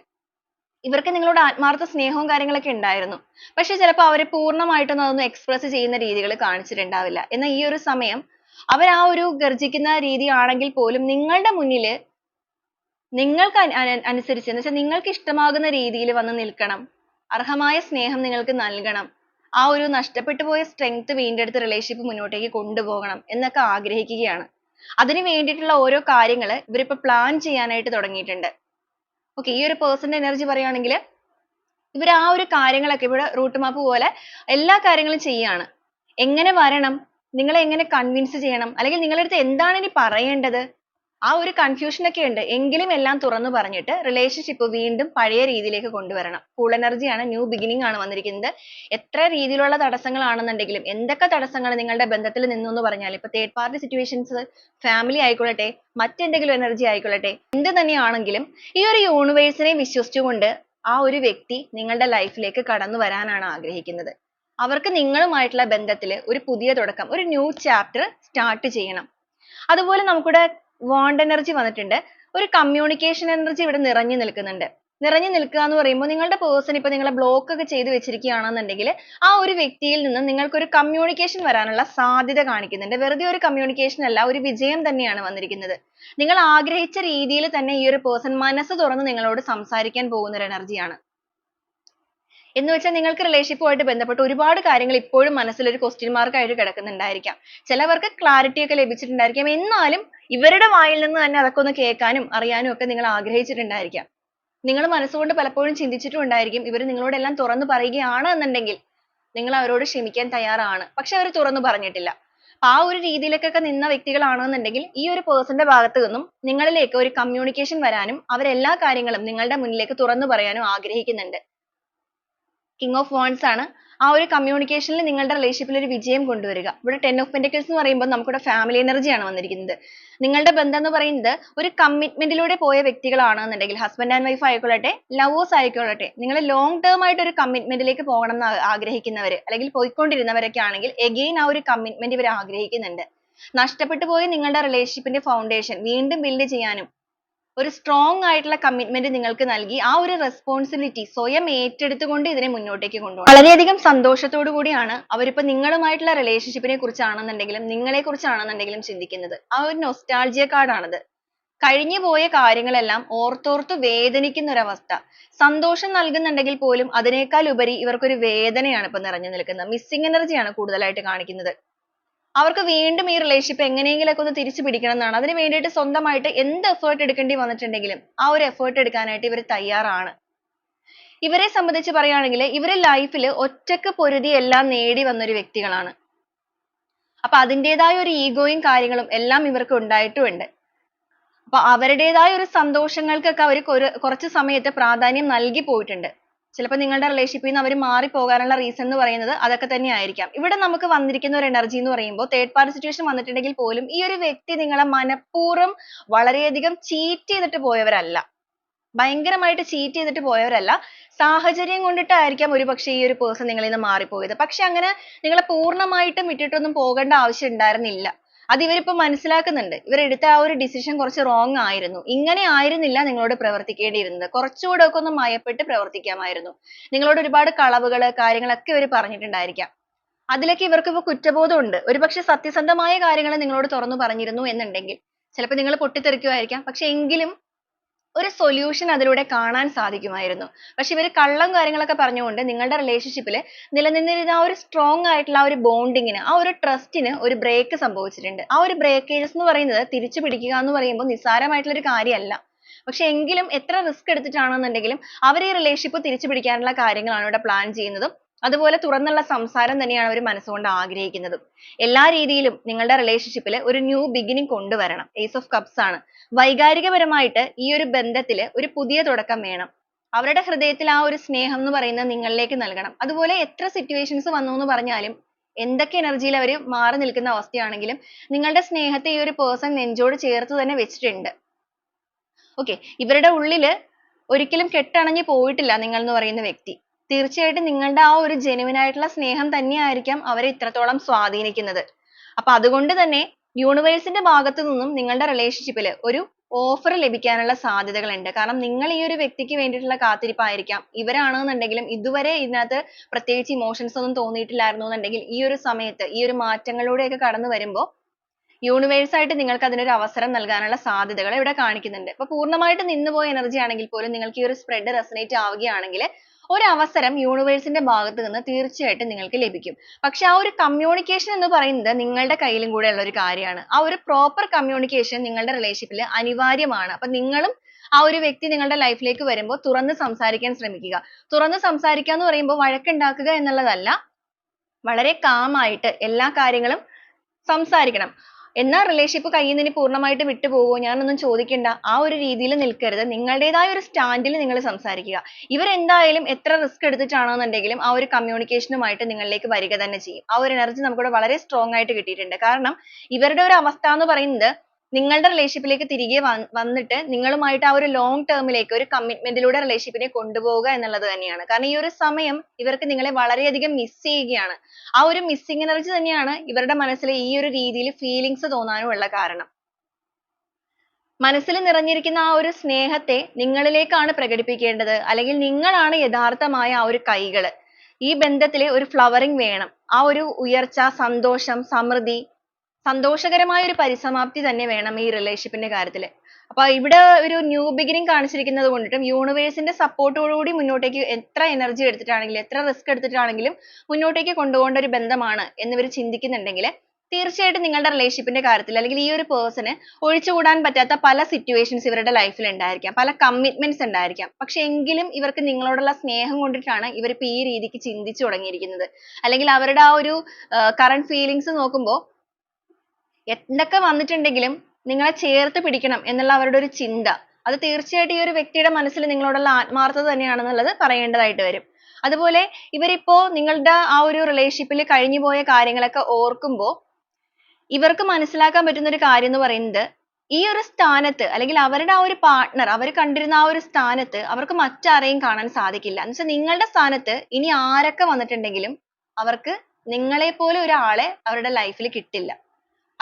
ഇവർക്ക് നിങ്ങളോട് ആത്മാർത്ഥ സ്നേഹവും കാര്യങ്ങളൊക്കെ ഉണ്ടായിരുന്നു. പക്ഷെ ചിലപ്പോൾ അവർ പൂർണമായിട്ടൊന്നും അതൊന്നും എക്സ്പ്രസ് ചെയ്യുന്ന രീതികൾ കാണിച്ചിട്ടുണ്ടാവില്ല. എന്നാൽ ഈ ഒരു സമയം അവർ ആ ഒരു ഗർജിക്കുന്ന രീതി ആണെങ്കിൽ പോലും നിങ്ങളുടെ മുന്നിൽ നിങ്ങൾക്ക് അനു അനു അനുസരിച്ച് എന്ന് വെച്ചാൽ നിങ്ങൾക്ക് ഇഷ്ടമാകുന്ന രീതിയിൽ വന്ന് നിൽക്കണം. അർഹമായ സ്നേഹം നിങ്ങൾക്ക് നൽകണം. ആ ഒരു നഷ്ടപ്പെട്ടു പോയ strength വീണ്ടെടുത്ത് relationship മുന്നോട്ടേക്ക് കൊണ്ടുപോകണം എന്നൊക്കെ ആഗ്രഹിക്കുകയാണ്. അതിന് വേണ്ടിയിട്ടുള്ള ഓരോ കാര്യങ്ങൾ ഇവരിപ്പോ plan ചെയ്യാനായിട്ട് തുടങ്ങിയിട്ടുണ്ട്. Okay ഈ ഒരു person ന്റെ energy പറയുകയാണെങ്കിൽ ഇവർ ആ ഒരു കാര്യങ്ങളൊക്കെ ഇവിടെ റൂട്ട് മാപ്പ് പോലെ എല്ലാ കാര്യങ്ങളും ചെയ്യാണ്. എങ്ങനെ വരണം? നിങ്ങളെ എങ്ങനെ convince ചെയ്യണം? അല്ലെങ്കിൽ നിങ്ങളുടെ അടുത്ത് എന്താണ് ഇനി പറയേണ്ടത്? ആ ഒരു confusion ഒക്കെ ഉണ്ട്. എങ്കിലും എല്ലാം തുറന്നു പറഞ്ഞിട്ട് relationship വീണ്ടും പഴയ രീതിയിലേക്ക് കൊണ്ടുവരണം. Cool energy ആണ് new beginning ആണ് വന്നിരിക്കുന്നത്. എത്ര രീതിയിലുള്ള തടസ്സങ്ങൾ ആണെന്നുണ്ടെങ്കിലും എന്തൊക്കെ തടസ്സങ്ങൾ നിങ്ങളുടെ ബന്ധത്തിൽ നിന്നു എന്ന് പറഞ്ഞാലും ഇപ്പൊ third party situations family ആയിക്കൊള്ളട്ടെ മറ്റെന്തെങ്കിലും energy ആയിക്കൊള്ളട്ടെ എന്ത് തന്നെയാണെങ്കിലും ഈ ഒരു universe നെ വിശ്വസിച്ചുകൊണ്ട് ആ ഒരു വ്യക്തി നിങ്ങളുടെ life ലേക്ക് കടന്നു വരാനാണ് ആഗ്രഹിക്കുന്നത്. അവർക്ക് നിങ്ങളുമായിട്ടുള്ള ബന്ധത്തിൽ ഒരു പുതിയ തുടക്കം ഒരു new chapter start ചെയ്യണം. അതുപോലെ നമുക്കിവിടെ wand എനർജി വന്നിട്ടുണ്ട് ഒരു കമ്മ്യൂണിക്കേഷൻ എനർജി ഇവിടെ നിറഞ്ഞു നിൽക്കുന്നുണ്ട് നിറഞ്ഞു നിൽക്കുക എന്ന് പറയുമ്പോൾ നിങ്ങളുടെ പേഴ്സൺ ഇപ്പൊ നിങ്ങളെ ബ്ലോക്ക് ഒക്കെ ചെയ്ത് വെച്ചിരിക്കുകയാണെന്നുണ്ടെങ്കിൽ ആ ഒരു വ്യക്തിയിൽ നിന്ന് നിങ്ങൾക്ക് ഒരു communication വരാനുള്ള സാധ്യത കാണിക്കുന്നുണ്ട്. വെറുതെ ഒരു കമ്മ്യൂണിക്കേഷൻ അല്ല ഒരു വിജയം തന്നെയാണ് വന്നിരിക്കുന്നത്. നിങ്ങൾ ആഗ്രഹിച്ച രീതിയിൽ തന്നെ ഈ ഒരു പേഴ്സൺ മനസ്സ് തുറന്ന് നിങ്ങളോട് സംസാരിക്കാൻ പോകുന്ന ഒരു എനർജിയാണ്. എന്ന് വെച്ചാൽ നിങ്ങൾക്ക് ആയിട്ട് ബന്ധപ്പെട്ട് ഒരുപാട് കാര്യങ്ങൾ ഇപ്പോഴും മനസ്സിൽ ഒരു question mark ആയിട്ട് കിടക്കുന്നുണ്ടായിരിക്കാം. ചിലവർക്ക് clarity ഒക്കെ ലഭിച്ചിട്ടുണ്ടായിരിക്കാം. എന്നാലും ഇവരുടെ വായിൽ നിന്ന് തന്നെ അതൊക്കെ ഒന്ന് കേൾക്കാനും അറിയാനും ഒക്കെ നിങ്ങൾ ആഗ്രഹിച്ചിട്ടുണ്ടായിരിക്കാം. നിങ്ങൾ മനസ്സുകൊണ്ട് പലപ്പോഴും ചിന്തിച്ചിട്ടും ഉണ്ടായിരിക്കും ഇവർ നിങ്ങളോട് എല്ലാം തുറന്നു പറയുകയാണ് എന്നുണ്ടെങ്കിൽ നിങ്ങൾ അവരോട് ക്ഷമിക്കാൻ തയ്യാറാണ്. പക്ഷെ അവർ തുറന്നു പറഞ്ഞിട്ടില്ല. ആ ഒരു രീതിയിലേക്കൊക്കെ നിന്ന വ്യക്തികളാണെന്നുണ്ടെങ്കിൽ ഈ ഒരു പേഴ്സന്റെ ന്റെ ഭാഗത്ത് നിന്നും നിങ്ങളിലേക്ക് ഒരു കമ്മ്യൂണിക്കേഷൻ വരാനും അവർ എല്ലാ കാര്യങ്ങളും നിങ്ങളുടെ മുന്നിലേക്ക് തുറന്നു പറയാനും ആഗ്രഹിക്കുന്നുണ്ട്. King ഓഫ് wands ആണ് ആ ഒരു communication ൽ നിങ്ങളുടെ relationship ൽ ഒരു വിജയം കൊണ്ടുവരിക. ഇവിടെ ten of pentacles എന്ന് പറയുമ്പോൾ നമുക്കിവിടെ family energy ആണ് വന്നിരിക്കുന്നത്. നിങ്ങളുടെ ബന്ധം എന്ന് പറയുന്നത് ഒരു commitment ലൂടെ പോയ വ്യക്തികളാണെന്നുണ്ടെങ്കിൽ husband and wife ആയിക്കൊള്ളട്ടെ lovers ആയിക്കൊള്ളട്ടെ നിങ്ങൾ long term ആയിട്ട് ഒരു commitment ലേക്ക് പോകണം എന്ന് ആഗ്രഹിക്കുന്നവർ അല്ലെങ്കിൽ പോയിക്കൊണ്ടിരുന്നവരൊക്കെ ആണെങ്കിൽ again ആ ഒരു commitment ഇവർ ആഗ്രഹിക്കുന്നുണ്ട്. നഷ്ടപ്പെട്ടു പോയ നിങ്ങളുടെ relationship ന്റെ foundation വീണ്ടും build ചെയ്യാനും ഒരു strong ആയിട്ടുള്ള commitment നിങ്ങൾക്ക് നൽകി ആ ഒരു responsibility സ്വയം ഏറ്റെടുത്തുകൊണ്ട് ഇതിനെ മുന്നോട്ടേക്ക് കൊണ്ടുപോകണം. വളരെയധികം സന്തോഷത്തോടു കൂടിയാണ് അവരിപ്പോൾ നിങ്ങളുമായിട്ടുള്ള relationship നെ കുറിച്ചാണെന്നുണ്ടെങ്കിലും നിങ്ങളെ കുറിച്ചാണെന്നുണ്ടെങ്കിലും ചിന്തിക്കുന്നത്. ആ ഒരു nostalgia card ആണത്. കഴിഞ്ഞുപോയ കാര്യങ്ങളെല്ലാം ഓർത്തോർത്ത് വേദനിക്കുന്ന ഒരു അവസ്ഥ. സന്തോഷം നൽകുന്നുണ്ടെങ്കിൽ പോലും അതിനേക്കാൾ ഉപരി ഇവർക്ക് ഒരു വേദനയാണ് ഇപ്പോൾ നിറഞ്ഞു നിൽക്കുന്നത്. missing energy ആണ് കൂടുതലായിട്ട് കാണിക്കുന്നത്. അവർക്ക് വീണ്ടും ഈ relationship എങ്ങനെയെങ്കിലുമൊക്കെ ഒന്ന് തിരിച്ചു പിടിക്കണം എന്നാണ്. അതിനു വേണ്ടിയിട്ട് സ്വന്തമായിട്ട് എന്ത് effort എടുക്കേണ്ടി വന്നിട്ടുണ്ടെങ്കിലും ആ ഒരു effort എടുക്കാനായിട്ട് ഇവർ തയ്യാറാണ്. ഇവരെ സംബന്ധിച്ച് പറയുകയാണെങ്കിൽ ഇവർ life ൽ ഒറ്റയ്ക്ക് പൊരുതി എല്ലാം നേടി വന്ന ഒരു വ്യക്തികളാണ്. അപ്പോൾ അതിന്റേതായ ഒരു ego യും കാര്യങ്ങളും എല്ലാം ഇവർക്ക് ഉണ്ടായിട്ടുമുണ്ട്. അപ്പോൾ അവരുടേതായ ഒരു സന്തോഷങ്ങൾക്കൊക്കെ അവർ കുറച്ച് സമയത്തെ പ്രാധാന്യം നൽകി പോയിട്ടുണ്ട്. ചിലപ്പോൾ നിങ്ങളുടെ റിലേഷൻഷിപ്പിൽ നിന്ന് അവർ മാറിപ്പോകാനുള്ള റീസൺ എന്ന് പറയുന്നത് അതൊക്കെ തന്നെ ആയിരിക്കാം. ഇവിടെ നമുക്ക് വന്നിരിക്കുന്ന ഒരു എനർജി എന്ന് പറയുമ്പോൾ തേർഡ് പാർട്ടി സിറ്റുവേഷൻ വന്നിട്ടുണ്ടെങ്കിൽ പോലും ഈ ഒരു വ്യക്തി നിങ്ങളെ മനഃപൂർവം വളരെയധികം ചീറ്റ് ചെയ്തിട്ട് പോയവരല്ല. ഭയങ്കരമായിട്ട് ചീറ്റ് ചെയ്തിട്ട് പോയവരല്ല. സാഹചര്യം കൊണ്ടിട്ടായിരിക്കാം ഒരുപക്ഷേ ഈ ഒരു പേഴ്സൺ നിങ്ങളിൽ നിന്ന് മാറിപ്പോയത്. പക്ഷെ അങ്ങനെ നിങ്ങളെ പൂർണമായിട്ടും വിട്ടിട്ടൊന്നും പോകേണ്ട ആവശ്യം ഉണ്ടായിരുന്നില്ല. അത് ഇവരിപ്പോ മനസ്സിലാക്കുന്നുണ്ട്. ഇവർ എടുത്ത ആ ഒരു decision കുറച്ച് wrong ആയിരുന്നു. ഇങ്ങനെ ആയിരുന്നില്ല നിങ്ങളോട് പ്രവർത്തിക്കേണ്ടിയിരുന്നത്. കുറച്ചുകൂടെ ഒക്കെ ഒന്ന് മയപ്പെട്ട് പ്രവർത്തിക്കാമായിരുന്നു. നിങ്ങളോട് ഒരുപാട് കളവുകൾ കാര്യങ്ങളൊക്കെ ഇവർ പറഞ്ഞിട്ടുണ്ടായിരിക്കാം. അതിലൊക്കെ ഇവർക്ക് ഇപ്പോൾ കുറ്റബോധം ഉണ്ട്. ഒരുപക്ഷേ സത്യസന്ധമായ കാര്യങ്ങൾ നിങ്ങളോട് തുറന്നു പറഞ്ഞിരുന്നു എന്നുണ്ടെങ്കിൽ ചിലപ്പോൾ നിങ്ങൾ പൊട്ടിത്തെറിക്കുമായിരിക്കാം. പക്ഷെ എങ്കിലും ഒരു സൊല്യൂഷൻ അതിലൂടെ കാണാൻ സാധിക്കുമായിരുന്നു. പക്ഷെ ഇവർ കള്ളം കാര്യങ്ങളൊക്കെ പറഞ്ഞുകൊണ്ട് നിങ്ങളുടെ relationship ൽ നിലനിന്നിരുന്ന ആ ഒരു strong ആയിട്ടുള്ള ആ ഒരു bonding ന് ആ ഒരു trust ന് ഒരു break സംഭവിച്ചിട്ടുണ്ട്. ആ ഒരു breakages എന്ന് പറയുന്നത് തിരിച്ചു പിടിക്കുക എന്ന് പറയുമ്പോൾ നിസ്സാരമായിട്ടുള്ള ഒരു കാര്യമല്ല. പക്ഷെ എങ്കിലും എത്ര risk എടുത്തിട്ടാണെന്നുണ്ടെങ്കിലും അവർ ഈ relationship തിരിച്ചു പിടിക്കാനുള്ള കാര്യങ്ങളാണ് ഇവിടെ plan ചെയ്യുന്നതും അതുപോലെ തുറന്നുള്ള സംസാരം തന്നെയാണ് അവർ മനസ്സുകൊണ്ട് ആഗ്രഹിക്കുന്നത് എല്ലാ രീതിയിലും നിങ്ങളുടെ റിലേഷൻഷിപ്പിൽ ഒരു ന്യൂ beginning കൊണ്ടുവരണം. ace ഓഫ് കപ്സ് ആണ്. വൈകാരികപരമായിട്ട് ഈ ഒരു ബന്ധത്തിൽ ഒരു പുതിയ തുടക്കം വേണം. അവരുടെ ഹൃദയത്തിൽ ആ ഒരു സ്നേഹം എന്ന് പറയുന്നത് നിങ്ങളിലേക്ക് നൽകണം. അതുപോലെ എത്ര സിറ്റുവേഷൻസ് വന്നു എന്ന് പറഞ്ഞാലും എന്തൊക്കെ എനർജിയിൽ യിൽ അവർ മാറി നിൽക്കുന്ന അവസ്ഥയാണെങ്കിലും നിങ്ങളുടെ സ്നേഹത്തെ ഈ ഒരു പേഴ്സൺ നെഞ്ചോട് ചേർത്ത് തന്നെ വെച്ചിട്ടുണ്ട്. okay ഇവരുടെ ഉള്ളിൽ ഒരിക്കലും കെട്ടണഞ്ഞു പോയിട്ടില്ല നിങ്ങൾ എന്ന് പറയുന്ന വ്യക്തി. തീർച്ചയായിട്ടും നിങ്ങളുടെ ആ ഒരു genuine ആയിട്ടുള്ള സ്നേഹം തന്നെയായിരിക്കാം അവരെ ഇത്രത്തോളം സ്വാധീനിക്കുന്നത്. അപ്പോൾ അതുകൊണ്ട് തന്നെ universe ന്റെ നിന്നും നിങ്ങളുടെ relationship ൽ ഒരു offer ലഭിക്കാനുള്ള സാധ്യതകളുണ്ട്. കാരണം നിങ്ങൾ ഈ ഒരു വ്യക്തിക്ക് വേണ്ടിയിട്ടുള്ള കാത്തിരിപ്പായിരിക്കാം. ഇവരാണെന്നുണ്ടെങ്കിലും ഇതുവരെ ഇതിനകത്ത് പ്രത്യേകിച്ച് emotions ഒന്നും തോന്നിയിട്ടില്ലായിരുന്നു എന്നുണ്ടെങ്കിൽ ഈ ഒരു സമയത്ത് ഈ ഒരു മാറ്റങ്ങളിലൂടെയൊക്കെ കടന്നു വരുമ്പോൾ universe ആയിട്ട് നിങ്ങൾക്ക് അതിനൊരു അവസരം നൽകാനുള്ള സാധ്യതകൾ ഇവിടെ കാണിക്കുന്നുണ്ട്. അപ്പോൾ പൂർണമായിട്ട് നിന്നുപോയ energy ആണെങ്കിൽ പോലും നിങ്ങൾക്ക് ഈ ഒരു spread resonate ആവുകയാണെങ്കിൽ ഒരു അവസരം യൂണിവേഴ്സിന്റെ ന്റെ ഭാഗത്ത് നിന്ന് തീർച്ചയായിട്ടും നിങ്ങൾക്ക് ലഭിക്കും. പക്ഷെ ആ ഒരു കമ്മ്യൂണിക്കേഷൻ എന്ന് പറയുന്നത് നിങ്ങളുടെ കയ്യിലും കൂടെ ഉള്ള ഒരു കാര്യമാണ്. ആ ഒരു പ്രോപ്പർ കമ്മ്യൂണിക്കേഷൻ നിങ്ങളുടെ റിലേഷൻഷിപ്പിൽ അനിവാര്യമാണ്. അപ്പോൾ നിങ്ങളും ആ ഒരു വ്യക്തി നിങ്ങളുടെ ലൈഫിലേക്ക് ലേക്ക് വരുമ്പോൾ തുറന്ന് സംസാരിക്കാൻ ശ്രമിക്കുക. തുറന്ന് സംസാരിക്കുക എന്ന് പറയുമ്പോൾ വഴക്കുണ്ടാക്കുക എന്നുള്ളതല്ല. വളരെ calm ആയിട്ട് എല്ലാ കാര്യങ്ങളും സംസാരിക്കണം. എന്നാൽ റിലേഷൻഷിപ്പ് കയ്യിൽ നിന്ന് പൂർണമായിട്ട് വിട്ടുപോകുമോ ഞാനൊന്നും ചോദിക്കണ്ട ആ ഒരു രീതിയിൽ നിൽക്കരുത്. നിങ്ങളുടേതായ ഒരു സ്റ്റാൻഡിൽ നിങ്ങൾ സംസാരിക്കുക. ഇവർ എന്തായാലും എത്ര risk എടുത്തിട്ടാണെന്നുണ്ടെങ്കിലും ആ ഒരു കമ്മ്യൂണിക്കേഷനുമായിട്ട് മായിട്ട് നിങ്ങളിലേക്ക് വരിക തന്നെ ചെയ്യും. ആ ഒരു എനർജി നമുക്കിവിടെ വളരെ strong ആയിട്ട് കിട്ടിയിട്ടുണ്ട്. കാരണം ഇവരുടെ ഒരു അവസ്ഥ എന്ന് പറയുന്നത് നിങ്ങളുടെ relationship ലേക്ക് തിരികെ വന്നിട്ട് നിങ്ങളുമായിട്ട് ആ ഒരു long term ലേക്ക് ഒരു commitment ലൂടെ relationship നെ കൊണ്ടുപോവുക എന്നുള്ളത് തന്നെയാണ്. കാരണം ഈ ഒരു സമയം ഇവർക്ക് നിങ്ങളെ വളരെയധികം miss ചെയ്യുകയാണ്. ആ ഒരു missing energy തന്നെയാണ് ഇവരുടെ മനസ്സിൽ ഈ ഒരു രീതിയിൽ feelings തോന്നാനും ഉള്ള കാരണം. മനസ്സിൽ നിറഞ്ഞിരിക്കുന്ന ആ ഒരു സ്നേഹത്തെ നിങ്ങളിലേക്കാണ് പ്രകടിപ്പിക്കേണ്ടത് അല്ലെങ്കിൽ നിങ്ങളാണ് യഥാർത്ഥമായ ആ ഒരു കൈകൾ ഈ ബന്ധത്തിലെ ഒരു ഫ്ലവറിംഗ് വേണം ആ ഒരു ഉയർച്ച സന്തോഷം സമൃദ്ധി സന്തോഷകരമായ ഒരു പരിസമാപ്തി തന്നെ വേണം ഈ റിലേഷൻഷിപ്പിന്റെ കാര്യത്തിൽ അപ്പൊ ഇവിടെ ഒരു ന്യൂ ബിഗിനിങ് കാണിച്ചിരിക്കുന്നത് കൊണ്ടിട്ടും യൂണിവേഴ്സിന്റെ സപ്പോർട്ടോടുകൂടി മുന്നോട്ടേക്ക് എത്ര എനർജി എടുത്തിട്ടാണെങ്കിലും എത്ര റിസ്ക് എടുത്തിട്ടാണെങ്കിലും മുന്നോട്ടേക്ക് കൊണ്ടുപോകേണ്ട ഒരു ബന്ധമാണ് എന്നിവർ ചിന്തിക്കുന്നുണ്ടെങ്കിൽ തീർച്ചയായിട്ടും നിങ്ങളുടെ റിലേഷൻഷിപ്പിന്റെ കാര്യത്തിൽ അല്ലെങ്കിൽ ഈ ഒരു പേഴ്സണ് ഒഴിച്ചുകൂടാൻ പറ്റാത്ത പല സിറ്റുവേഷൻസ് ഇവരുടെ ലൈഫിൽ ഉണ്ടായിരിക്കാം. പല കമ്മിറ്റ്മെന്റ്സ് ഉണ്ടായിരിക്കാം. പക്ഷെ എങ്കിലും ഇവർക്ക് നിങ്ങളോടുള്ള സ്നേഹം കൊണ്ടിട്ടാണ് ഇവർ ഇപ്പൊ ഈ രീതിക്ക് ചിന്തിച്ചു തുടങ്ങിയിരിക്കുന്നത്. അല്ലെങ്കിൽ അവരുടെ ആ ഒരു കറണ്ട് ഫീലിങ്സ് നോക്കുമ്പോൾ എന്തൊക്കെ വന്നിട്ടുണ്ടെങ്കിലും നിങ്ങളെ ചേർത്ത് പിടിക്കണം എന്നുള്ള അവരുടെ ഒരു ചിന്ത. അത് തീർച്ചയായിട്ടും ഈ ഒരു വ്യക്തിയുടെ മനസ്സിൽ നിങ്ങളോടുള്ള ആത്മാർത്ഥത തന്നെയാണെന്നുള്ളത് പറയേണ്ടതായിട്ട് വരും. അതുപോലെ ഇവരിപ്പോ നിങ്ങളുടെ ആ ഒരു റിലേഷൻഷിപ്പിൽ കഴിഞ്ഞു പോയ കാര്യങ്ങളൊക്കെ ഓർക്കുമ്പോൾ ഇവർക്ക് മനസ്സിലാക്കാൻ പറ്റുന്ന ഒരു കാര്യം എന്ന് പറയുന്നത് ഈ ഒരു സ്ഥാനത്ത് അല്ലെങ്കിൽ അവരുടെ ആ ഒരു പാർട്ണർ അവർ കണ്ടിരുന്ന ആ ഒരു സ്ഥാനത്ത് അവർക്ക് മറ്റാരെയും കാണാൻ സാധിക്കില്ല. എന്ന് വെച്ചാൽ നിങ്ങളുടെ സ്ഥാനത്ത് ഇനി ആരൊക്കെ വന്നിട്ടുണ്ടെങ്കിലും അവർക്ക് നിങ്ങളെ പോലെ ഒരാളെ അവരുടെ ലൈഫിൽ കിട്ടില്ല.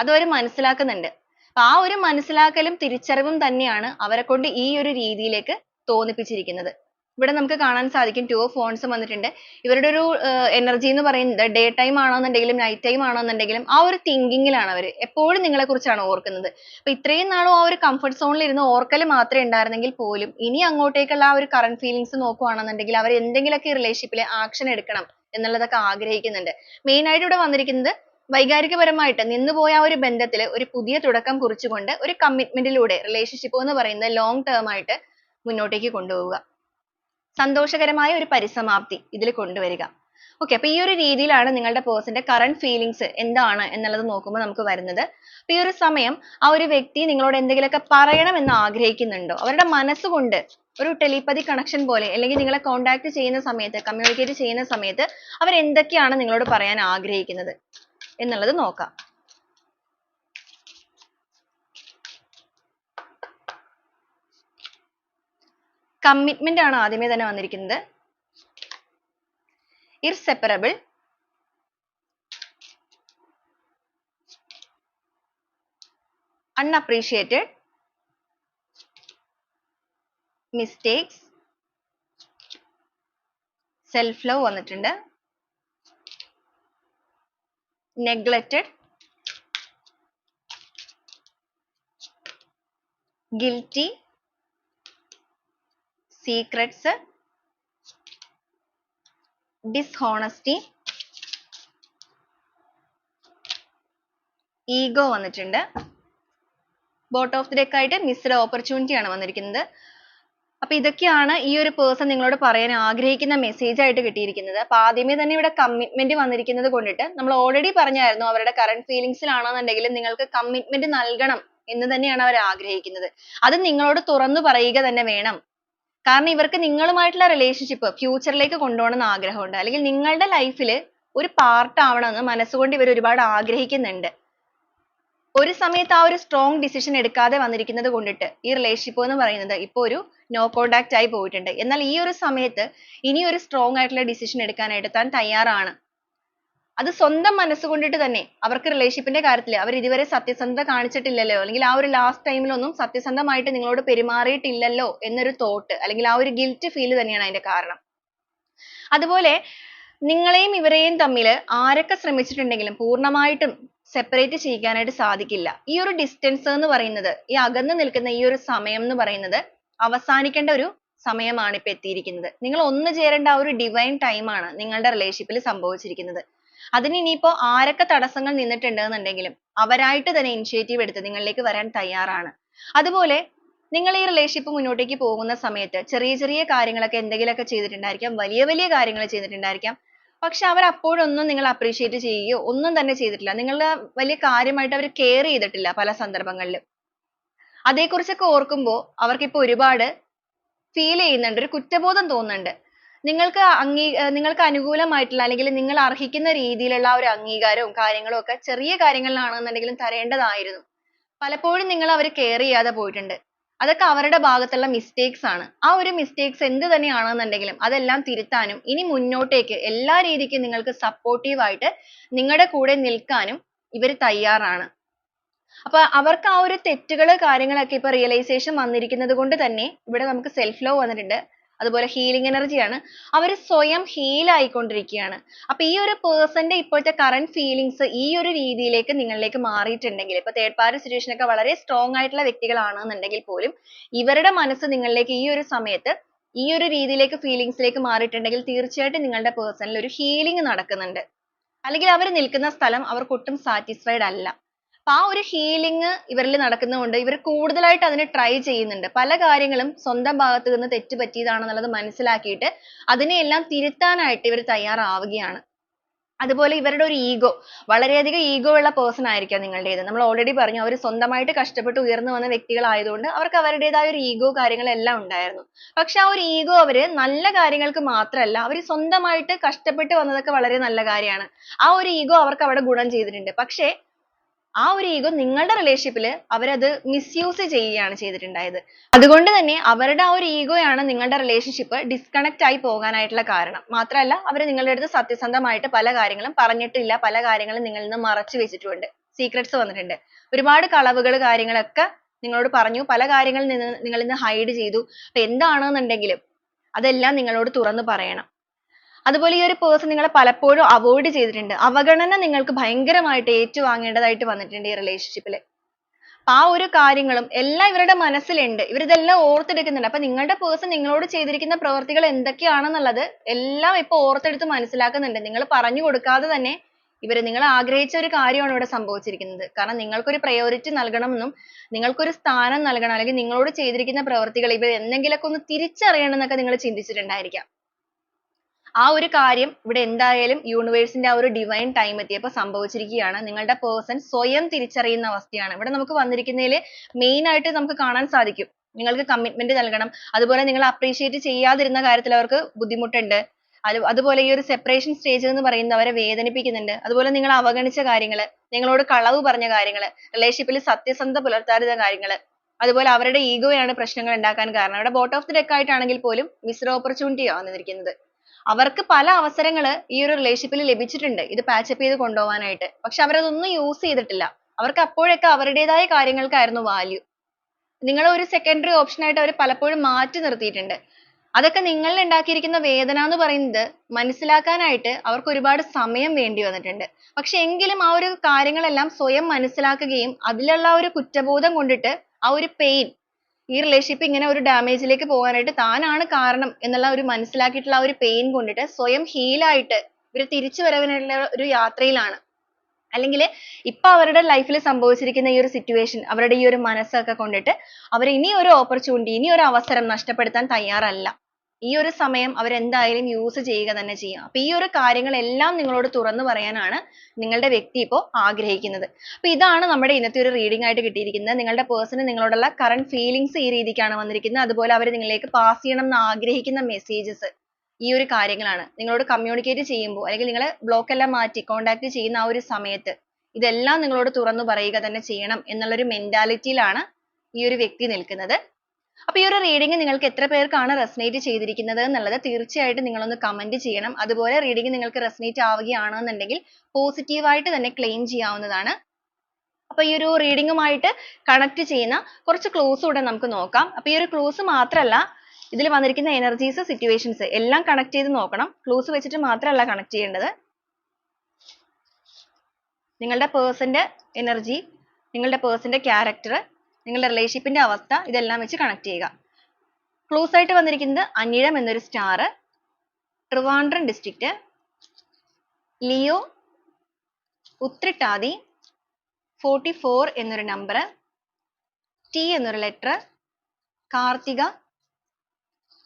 അത് അവർ മനസ്സിലാക്കുന്നുണ്ട് ആ ഒരു മനസ്സിലാക്കലും തിരിച്ചറിവും തന്നെയാണ് അവരെക്കൊണ്ട് ഈ ഒരു രീതിയിലേക്ക് തോന്നിപ്പിച്ചിരിക്കുന്നത്. ഇവിടെ നമുക്ക് കാണാൻ സാധിക്കും two of wands വന്നിട്ടുണ്ട്. ഇവരുടെ ഒരു energy എന്ന് പറയുന്നത് day time ആണെന്നുണ്ടെങ്കിലും night time ആണെന്നുണ്ടെങ്കിലും ആ ഒരു thinking ലാണ് അവർ എപ്പോഴും നിങ്ങളെ കുറിച്ചാണ് ഓർക്കുന്നത്. അപ്പൊ ഇത്രയും നാളും ആ ഒരു comfort zone ൽ ഇരുന്ന് ഓർക്കൽ മാത്രമേ ഉണ്ടായിരുന്നെങ്കിൽ പോലും ഇനി അങ്ങോട്ടേക്കുള്ള ആ ഒരു current feelings നോക്കുവാണെന്നുണ്ടെങ്കിൽ അവർ എന്തെങ്കിലുമൊക്കെ relationship ൽ action എടുക്കണം എന്നുള്ളതൊക്കെ ആഗ്രഹിക്കുന്നുണ്ട്. Main ആയിട്ട് ഇവിടെ വന്നിരിക്കുന്നത് വൈകാരികപരമായിട്ട് നിന്നുപോയ ആ ഒരു ബന്ധത്തിൽ ഒരു പുതിയ തുടക്കം കുറിച്ചുകൊണ്ട് ഒരു കമ്മിറ്റ്മെന്റിലൂടെ ലൂടെ relationship എന്ന് പറയുന്നത് long term ആയിട്ട് മുന്നോട്ടേക്ക് കൊണ്ടുപോവുക. സന്തോഷകരമായ ഒരു പരിസമാപ്തി ഇതിൽ കൊണ്ടുവരിക. Okay അപ്പൊ ഈ ഒരു രീതിയിലാണ് നിങ്ങളുടെ പേഴ്സന്റെ ന്റെ current feelings എന്താണ് എന്നുള്ളത് നോക്കുമ്പോൾ നമുക്ക് വരുന്നത്. അപ്പൊ ഈ ഒരു സമയം ആ ഒരു വ്യക്തി നിങ്ങളോട് എന്തെങ്കിലുമൊക്കെ പറയണം എന്ന് ആഗ്രഹിക്കുന്നുണ്ടോ? അവരുടെ മനസ്സുകൊണ്ട് ഒരു ടെലിപ്പതി കണക്ഷൻ പോലെ അല്ലെങ്കിൽ നിങ്ങളെ contact ചെയ്യുന്ന സമയത്ത് കമ്മ്യൂണിക്കേറ്റ് ചെയ്യുന്ന സമയത്ത് അവർ എന്തൊക്കെയാണ് നിങ്ങളോട് പറയാൻ ആഗ്രഹിക്കുന്നത്? എന്നുള്ളത് നോക്കാം commitment ആണ് ആദ്യമേ തന്നെ വന്നിരിക്കുന്നത് inseparable unappreciated mistakes self love വന്നിട്ടുണ്ട് neglected guilty secrets dishonesty ego വന്നിട്ടുണ്ട്. ബോട്ട് of the ഡെക്ക് ആയിട്ട് മിസ്ഡ് ഓപ്പർച്യൂണിറ്റി ആണ് വന്നിരിക്കുന്നത്. അപ്പൊ ഇതൊക്കെയാണ് ഈ ഒരു പേഴ്സൺ നിങ്ങളോട് പറയാൻ ആഗ്രഹിക്കുന്ന മെസ്സേജ് ആയിട്ട് കിട്ടിയിരിക്കുന്നത്. അപ്പൊ ആദ്യമേ തന്നെ ഇവിടെ കമ്മിറ്റ്മെന്റ് വന്നിരിക്കുന്നത് കൊണ്ടിട്ട് നമ്മൾ ഓൾറെഡി പറഞ്ഞായിരുന്നു അവരുടെ കറണ്ട് ഫീലിംഗ്സിലാണെന്നുണ്ടെങ്കിൽ നിങ്ങൾക്ക് കമ്മിറ്റ്മെന്റ് നൽകണം എന്ന് തന്നെയാണ് അവർ ആഗ്രഹിക്കുന്നത്. അത് നിങ്ങളോട് തുറന്നു പറയുക തന്നെ വേണം. കാരണം ഇവർക്ക് നിങ്ങളുമായിട്ടുള്ള റിലേഷൻഷിപ്പ് ഫ്യൂച്ചറിലേക്ക് കൊണ്ടുപോകണം എന്ന് ആഗ്രഹമുണ്ട്. അല്ലെങ്കിൽ നിങ്ങളുടെ ലൈഫിൽ ഒരു പാർട്ട് ആവണമെന്ന് മനസ്സുകൊണ്ട് ഇവർ ഒരുപാട് ആഗ്രഹിക്കുന്നുണ്ട്. ഒരു സമയത്ത് ആ ഒരു സ്ട്രോങ് ഡിസിഷൻ എടുക്കാതെ വന്നിരിക്കുന്നത് കൊണ്ടിട്ട് ഈ റിലേഷൻഷിപ്പ് എന്ന് പറയുന്നത് ഇപ്പോൾ ഒരു നോ കോണ്ടാക്ട് ആയി പോയിട്ടുണ്ട്. എന്നാൽ ഈ ഒരു സമയത്ത് ഇനി ഒരു സ്ട്രോങ് ആയിട്ടുള്ള ഡിസിഷൻ എടുക്കാനായിട്ട് താൻ തയ്യാറാണ്. അത് സ്വന്തം മനസ്സുകൊണ്ടിട്ട് തന്നെ അവർക്ക് റിലേഷൻഷിപ്പിന്റെ കാര്യത്തിൽ അവർ ഇതുവരെ സത്യസന്ധത കാണിച്ചിട്ടില്ലല്ലോ. അല്ലെങ്കിൽ ആ ഒരു ലാസ്റ്റ് ടൈമിലൊന്നും സത്യസന്ധമായിട്ട് നിങ്ങളോട് പെരുമാറിയിട്ടില്ലല്ലോ എന്നൊരു തോട്ട് അല്ലെങ്കിൽ ആ ഒരു ഗിൽറ്റ് ഫീൽ തന്നെയാണ് അതിന്റെ കാരണം. അതുപോലെ നിങ്ങളെയും ഇവരെയും തമ്മിൽ ആരൊക്കെ ശ്രമിച്ചിട്ടുണ്ടെങ്കിലും പൂർണമായിട്ടും സെപ്പറേറ്റ് ചെയ്യിക്കാനായിട്ട് സാധിക്കില്ല. ഈ ഒരു ഡിസ്റ്റൻസ് എന്ന് പറയുന്നത് ഈ അകന്നു നിൽക്കുന്ന ഈ ഒരു സമയം എന്ന് പറയുന്നത് അവസാനിക്കേണ്ട ഒരു സമയമാണ് ഇപ്പൊ എത്തിയിരിക്കുന്നത്. നിങ്ങൾ ഒന്ന് ചേരേണ്ട ആ ഒരു ഡിവൈൻ ടൈം ആണ് നിങ്ങളുടെ റിലേഷൻഷിപ്പിൽ സംഭവിച്ചിരിക്കുന്നത്. അതിന് ഇനിയിപ്പോ ആരൊക്കെ തടസ്സങ്ങൾ നിന്നിട്ടുണ്ടെന്നുണ്ടെങ്കിലും അവരായിട്ട് തന്നെ ഇനിഷ്യേറ്റീവ് എടുത്ത് നിങ്ങളിലേക്ക് വരാൻ തയ്യാറാണ്. അതുപോലെ നിങ്ങൾ ഈ റിലേഷൻഷിപ്പ് മുന്നോട്ടേക്ക് പോകുന്ന സമയത്ത് ചെറിയ ചെറിയ കാര്യങ്ങളൊക്കെ എന്തെങ്കിലുമൊക്കെ ചെയ്തിട്ടുണ്ടായിരിക്കാം വലിയ വലിയ കാര്യങ്ങൾ ചെയ്തിട്ടുണ്ടായിരിക്കാം. പക്ഷെ അവർ അപ്പോഴൊന്നും നിങ്ങളെ appreciate ചെയ്യുകയോ ഒന്നും തന്നെ ചെയ്തിട്ടില്ല. നിങ്ങളെ വലിയ കാര്യമായിട്ട് അവർ care ചെയ്തിട്ടില്ല പല സന്ദർഭങ്ങളിലും. അതേക്കുറിച്ചൊക്കെ ഓർക്കുമ്പോൾ അവർക്കിപ്പോൾ ഒരുപാട് feel ചെയ്യുന്നുണ്ട് ഒരു കുറ്റബോധം തോന്നുന്നുണ്ട്. നിങ്ങൾക്ക് അംഗീ നിങ്ങൾക്ക് അനുകൂലമായിട്ടുള്ള അല്ലെങ്കിൽ നിങ്ങൾ അർഹിക്കുന്ന രീതിയിലുള്ള ഒരു അംഗീകാരവും കാര്യങ്ങളും ഒക്കെ ചെറിയ കാര്യങ്ങളിലാണെന്നുണ്ടെങ്കിലും തരേണ്ടതായിരുന്നു. പലപ്പോഴും നിങ്ങൾ അവരെ care ചെയ്യാതെ പോയിട്ടുണ്ട്. അതൊക്കെ അവരുടെ ഭാഗത്തുള്ള mistakes ആണ്. ആ ഒരു mistakes എന്ത് തന്നെയാണെന്നുണ്ടെങ്കിലും അതെല്ലാം തിരുത്താനും ഇനി മുന്നോട്ടേക്ക് എല്ലാ രീതിക്കും നിങ്ങൾക്ക് supportive ആയിട്ട് നിങ്ങളുടെ കൂടെ നിൽക്കാനും ഇവർ തയ്യാറാണ്. അപ്പൊ അവർക്ക് ആ ഒരു തെറ്റുകൾ കാര്യങ്ങളൊക്കെ ഇപ്പൊ realization വന്നിരിക്കുന്നത് കൊണ്ട് തന്നെ ഇവിടെ നമുക്ക് self love വന്നിട്ടുണ്ട്. അതുപോലെ ഹീലിംഗ് എനർജിയാണ് അവർ സ്വയം ഹീൽ ആയിക്കൊണ്ടിരിക്കുകയാണ്. അപ്പൊ ഈ ഒരു പേഴ്സന്റെ ഇപ്പോഴത്തെ കറന്റ് ഫീലിങ്സ് ഈ ഒരു രീതിയിലേക്ക് നിങ്ങളിലേക്ക് മാറിയിട്ടുണ്ടെങ്കിൽ ഇപ്പൊ തേർഡ് പാർട്ടി സിറ്റുവേഷൻ ഒക്കെ വളരെ സ്ട്രോങ് ആയിട്ടുള്ള വ്യക്തികളാണെന്നുണ്ടെങ്കിൽ പോലും ഇവരുടെ മനസ്സ് നിങ്ങളിലേക്ക് ഈ ഒരു സമയത്ത് ഈ ഒരു രീതിയിലേക്ക് ഫീലിങ്സിലേക്ക് മാറിയിട്ടുണ്ടെങ്കിൽ തീർച്ചയായിട്ടും നിങ്ങളുടെ പേഴ്സണിൽ ഒരു ഹീലിംഗ് നടക്കുന്നുണ്ട്. അല്ലെങ്കിൽ അവർ നിൽക്കുന്ന സ്ഥലം അവർക്ക് ഒട്ടും സാറ്റിസ്ഫൈഡ് അല്ല. ആ ഒരു healing ഇവരിൽ നടക്കുന്നതുകൊണ്ട് ഇവർ കൂടുതലായിട്ട് അതിനെ try ചെയ്യുന്നുണ്ട്. പല കാര്യങ്ങളും സ്വന്തം ഭാഗത്തു നിന്ന് തെറ്റ് പറ്റിയതാണെന്നുള്ളത് മനസ്സിലാക്കിയിട്ട് അതിനെയെല്ലാം തിരുത്താനായിട്ട് ഇവർ തയ്യാറാവുകയാണ്. അതുപോലെ ഇവരുടെ ഒരു ഈഗോ വളരെയധികം ഈഗോ ഉള്ള പേഴ്സൺ ആയിരിക്കാം നിങ്ങളുടേത്. നമ്മൾ ഓൾറെഡി പറഞ്ഞു അവർ സ്വന്തമായിട്ട് കഷ്ടപ്പെട്ട് ഉയർന്നു വന്ന വ്യക്തികളായതുകൊണ്ട് അവർക്ക് അവരുടേതായ ഒരു ഈഗോ കാര്യങ്ങളെല്ലാം ഉണ്ടായിരുന്നു. പക്ഷെ ആ ഒരു ഈഗോ അവർ നല്ല കാര്യങ്ങൾക്ക് മാത്രമല്ല അവർ സ്വന്തമായിട്ട് കഷ്ടപ്പെട്ട് വന്നതൊക്കെ വളരെ നല്ല കാര്യമാണ്. ആ ഒരു ഈഗോ അവർക്ക് അവിടെ ഗുണം ചെയ്തിട്ടുണ്ട്. പക്ഷേ ആ ഒരു ഈഗോ നിങ്ങളുടെ റിലേഷൻഷിപ്പിൽ അവരത് മിസ്യൂസ് ചെയ്യുകയാണ് ചെയ്തിട്ടുണ്ടായത്. അതുകൊണ്ട് തന്നെ അവരുടെ ആ ഒരു ഈഗോയാണ് നിങ്ങളുടെ റിലേഷൻഷിപ്പ് ഡിസ്കണക്ട് ആയി പോകാനായിട്ടുള്ള കാരണം. മാത്രമല്ല അവർ നിങ്ങളുടെ അടുത്ത് സത്യസന്ധമായിട്ട് പല കാര്യങ്ങളും പറഞ്ഞിട്ടില്ല. പല കാര്യങ്ങളും നിങ്ങളിൽ നിന്ന് മറച്ചു വെച്ചിട്ടുമുണ്ട് സീക്രട്സ് വന്നിട്ടുണ്ട്. ഒരുപാട് കളവുകൾ കാര്യങ്ങളൊക്കെ നിങ്ങളോട് പറഞ്ഞു. പല കാര്യങ്ങളിൽ നിന്ന് നിങ്ങളിൽ നിന്ന് ഹൈഡ് ചെയ്തു. അപ്പൊ എന്താണെന്നുണ്ടെങ്കിലും അതെല്ലാം നിങ്ങളോട് തുറന്നു പറയണം. അതുപോലെ ഈ ഒരു പേഴ്സൺ നിങ്ങളെ പലപ്പോഴും അവോയ്ഡ് ചെയ്തിട്ടുണ്ട്. അവഗണന നിങ്ങൾക്ക് ഭയങ്കരമായിട്ട് ഏറ്റുവാങ്ങേണ്ടതായിട്ട് വന്നിട്ടുണ്ട് ഈ റിലേഷൻഷിപ്പിൽ ആ ഒരു കാര്യങ്ങളും എല്ലാം ഇവരുടെ മനസ്സിലുണ്ട്. ഇവരിതെല്ലാം ഓർത്തെടുക്കുന്നുണ്ട്. അപ്പൊ നിങ്ങളുടെ പേഴ്സൺ നിങ്ങളോട് ചെയ്തിരിക്കുന്ന പ്രവർത്തികൾ എന്തൊക്കെയാണെന്നുള്ളത് എല്ലാം ഇപ്പൊ ഓർത്തെടുത്ത് മനസ്സിലാക്കുന്നുണ്ട്. നിങ്ങൾ പറഞ്ഞു കൊടുക്കാതെ തന്നെ ഇവർ നിങ്ങൾ ആഗ്രഹിച്ച ഒരു കാര്യമാണ് ഇവിടെ സംഭവിച്ചിരിക്കുന്നത്. കാരണം നിങ്ങൾക്കൊരു പ്രയോറിറ്റി നൽകണമെന്നും നിങ്ങൾക്കൊരു സ്ഥാനം നൽകണം. അല്ലെങ്കിൽ നിങ്ങളോട് ചെയ്തിരിക്കുന്ന പ്രവർത്തികൾ ഇവർ എന്തെങ്കിലുമൊക്കെ ഒന്ന് തിരിച്ചറിയണം എന്നൊക്കെ നിങ്ങൾ ചിന്തിച്ചിട്ടുണ്ടായിരിക്കാം. ആ ഒരു കാര്യം ഇവിടെ എന്തായാലും യൂണിവേഴ്സിന്റെ ആ ഒരു ഡിവൈൻ ടൈം എത്തിയപ്പോൾ സംഭവിച്ചിരിക്കുകയാണ്. നിങ്ങളുടെ പേഴ്സൺ സ്വയം തിരിച്ചറിയുന്ന അവസ്ഥയാണ്. ഇവിടെ നമുക്ക് വന്നിരിക്കുന്നതിൽ മെയിൻ ആയിട്ട് നമുക്ക് കാണാൻ സാധിക്കും. നിങ്ങൾക്ക് കമ്മിറ്റ്മെന്റ് നൽകണം. അതുപോലെ നിങ്ങൾ അപ്രീഷിയേറ്റ് ചെയ്യാതിരുന്ന കാര്യത്തിൽ അവർക്ക് ബുദ്ധിമുട്ടുണ്ട്. അതുപോലെ ഈ ഒരു സെപ്പറേഷൻ സ്റ്റേജ് എന്ന് പറയുന്നത് അവരെ വേദനിപ്പിക്കുന്നുണ്ട്. അതുപോലെ നിങ്ങൾ അവഗണിച്ച കാര്യങ്ങൾ നിങ്ങളോട് കളവ് പറഞ്ഞ കാര്യങ്ങൾ റിലേഷൻഷിപ്പിൽ സത്യസന്ധത പുലർത്താതിരുന്ന കാര്യങ്ങൾ അതുപോലെ അവരുടെ ഈഗോയാണ് പ്രശ്നങ്ങൾ ഉണ്ടാക്കാൻ കാരണം. ഇവിടെ ബോട്ട് ഓഫ് ദി ഡെക്ക് ആയിട്ടാണെങ്കിൽ പോലും മിസ്ഡ് ആണ് വന്നിരിക്കുന്നത്. അവർക്ക് പല അവസരങ്ങൾ ഈ ഒരു relationship ൽ ലഭിച്ചിട്ടുണ്ട്. ഇത് patch up ചെയ്ത് കൊണ്ടുപോകാനായിട്ട് പക്ഷെ അവർ അതൊന്നും യൂസ് ചെയ്തിട്ടില്ല. അവർക്ക് അപ്പോഴൊക്കെ അവരുടേതായ കാര്യങ്ങൾക്കായിരുന്നു വാല്യൂ നിങ്ങളെ ഒരു സെക്കൻഡറി ഓപ്ഷൻ ആയിട്ട് അവർ പലപ്പോഴും മാറ്റി നിർത്തിയിട്ടുണ്ട്. അതൊക്കെ നിങ്ങളിൽ ഉണ്ടാക്കിയിരിക്കുന്ന വേദന എന്ന് പറയുന്നത് മനസ്സിലാക്കാനായിട്ട് അവർക്ക് ഒരുപാട് സമയം വേണ്ടി വന്നിട്ടുണ്ട്. പക്ഷെ എങ്കിലും ആ ഒരു കാര്യങ്ങളെല്ലാം സ്വയം മനസ്സിലാക്കുകയും അതിലുള്ള ആ ഒരു കുറ്റബോധം കൊണ്ടിട്ട് ആ ഒരു പെയിൻ ഈ റിലേഷൻഷിപ്പ് ഇങ്ങനെ ഒരു ഡാമേജിലേക്ക് പോകാനായിട്ട് താനാണ് കാരണം എന്നുള്ള ഒരു മനസ്സിലാക്കിയിട്ടുള്ള ആ ഒരു പെയിൻ കൊണ്ടിട്ട് സ്വയം ഹീൽ ആയിട്ട് ഇവർ തിരിച്ചു വരവിനുള്ള ഒരു യാത്രയിലാണ്. അല്ലെങ്കിൽ ഇപ്പൊ അവരുടെ ലൈഫിൽ സംഭവിച്ചിരിക്കുന്ന ഈ ഒരു സിറ്റുവേഷൻ അവരുടെ ഈ ഒരു മനസ്സൊക്കെ കൊണ്ടിട്ട് അവർ ഇനി ഒരു ഓപ്പർച്യൂണിറ്റി ഇനി ഒരു അവസരം നഷ്ടപ്പെടുത്താൻ തയ്യാറല്ല. ഈ ഒരു സമയം അവർ എന്തായാലും യൂസ് ചെയ്യുക തന്നെ ചെയ്യും അപ്പൊ ഈ ഒരു കാര്യങ്ങളെല്ലാം നിങ്ങളോട് തുറന്നു പറയാനാണ് നിങ്ങളുടെ വ്യക്തി ഇപ്പോൾ ആഗ്രഹിക്കുന്നത്. അപ്പൊ ഇതാണ് നമ്മുടെ ഇന്നത്തെ ഒരു റീഡിംഗ് ആയിട്ട് കിട്ടിയിരിക്കുന്നത്. നിങ്ങളുടെ person നിങ്ങളോടുള്ള current ഫീലിങ്സ് ഈ രീതിക്കാണ് വന്നിരിക്കുന്നത്. അതുപോലെ അവർ നിങ്ങളിലേക്ക് പാസ് ചെയ്യണം എന്ന് ആഗ്രഹിക്കുന്ന മെസ്സേജസ് ഈ ഒരു കാര്യങ്ങളാണ്. നിങ്ങളോട് കമ്മ്യൂണിക്കേറ്റ് ചെയ്യുമ്പോൾ അല്ലെങ്കിൽ നിങ്ങളെ ബ്ലോക്ക് എല്ലാം മാറ്റി കോൺടാക്ട് ചെയ്യുന്ന ആ ഒരു സമയത്ത് ഇതെല്ലാം നിങ്ങളോട് തുറന്നു പറയുക തന്നെ ചെയ്യണം എന്നുള്ള ഒരു മെന്റാലിറ്റിയിലാണ് ഈ ഒരു വ്യക്തി നിൽക്കുന്നത്. അപ്പൊ ഈ ഒരു reading നിങ്ങൾക്ക് എത്ര പേർക്കാണ് resonate ചെയ്തിരിക്കുന്നത് എന്നുള്ളത് തീർച്ചയായിട്ടും നിങ്ങൾ ഒന്ന് comment ചെയ്യണം. അതുപോലെ reading നിങ്ങൾക്ക് റെസനേറ്റ് ആവുകയാണെന്നുണ്ടെങ്കിൽ positive ആയിട്ട് തന്നെ claim ചെയ്യാവുന്നതാണ്. അപ്പൊ ഈ ഒരു reading മായിട്ട് connect ചെയ്യുന്ന കുറച്ച് clues കൂടെ നമുക്ക് നോക്കാം. അപ്പൊ ഈ ഒരു clues മാത്രമല്ല ഇതിൽ വന്നിരിക്കുന്ന energies, situations എല്ലാം connect ചെയ്ത് നോക്കണം. clues വെച്ചിട്ട് മാത്രമല്ല connect ചെയ്യേണ്ടത്. നിങ്ങളുടെ പേഴ്സന്റെ എനർജി നിങ്ങളുടെ പേഴ്സന്റെ ക്യാരക്ടർ നിങ്ങളുടെ റിലേഷൻഷിപ്പിന്റെ അവസ്ഥ ഇതെല്ലാം വെച്ച് കണക്ട് ചെയ്യുക. ക്ലോസ് ആയിട്ട് വന്നിരിക്കുന്നത് അനിഴം എന്നൊരു star Trivandrum district Leo Uthrittathi forty four എന്നൊരു നമ്പർ ടി എന്നൊരു ലെറ്റർ കാർത്തിക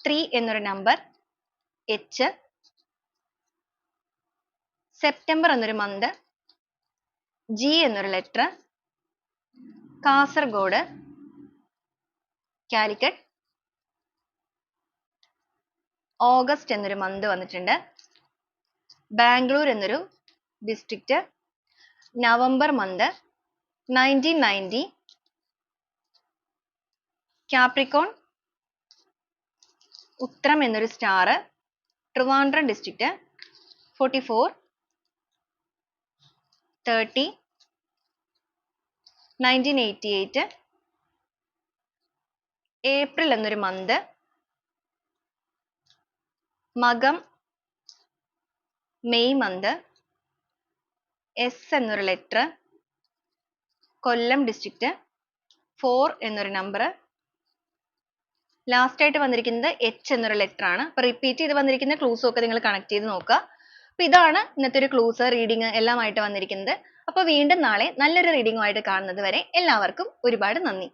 ത്രീ എന്നൊരു നമ്പർ എച്ച് സെപ്റ്റംബർ എന്നൊരു മന്ത് ജി എന്നൊരു ലെറ്റർ കാസർഗോഡ് കാലിക്കറ്റ് ഓഗസ്റ്റ് എന്നൊരു മന്ത് വന്നിട്ടുണ്ട്. ബാംഗ്ലൂർ എന്നൊരു district November month nineteen ninety Capricorn Uthram എന്നൊരു star Trivandrum district forty four thirty nineteen eighty eight April എന്നൊരു month Makam May month S എന്നൊരു letter Kollam district four എന്നൊരു number last ആയിട്ട് വന്നിരിക്കുന്നത് എച്ച് എന്നൊരു ലെറ്റർ ആണ്. അപ്പൊ റിപ്പീറ്റ് ചെയ്ത് വന്നിരിക്കുന്ന ക്ലൂസും ഒക്കെ നിങ്ങൾ കണക്ട് ചെയ്ത് നോക്കുക. അപ്പൊ ഇതാണ് ഇന്നത്തെ ഒരു ക്ലൂസ് റീഡിങ് എല്ലാമായിട്ട് വന്നിരിക്കുന്നത്. അപ്പൊ വീണ്ടും നാളെ നല്ലൊരു റീഡിങ്ങുമായിട്ട് കാണുന്നത് വരെ എല്ലാവർക്കും ഒരുപാട് നന്ദി.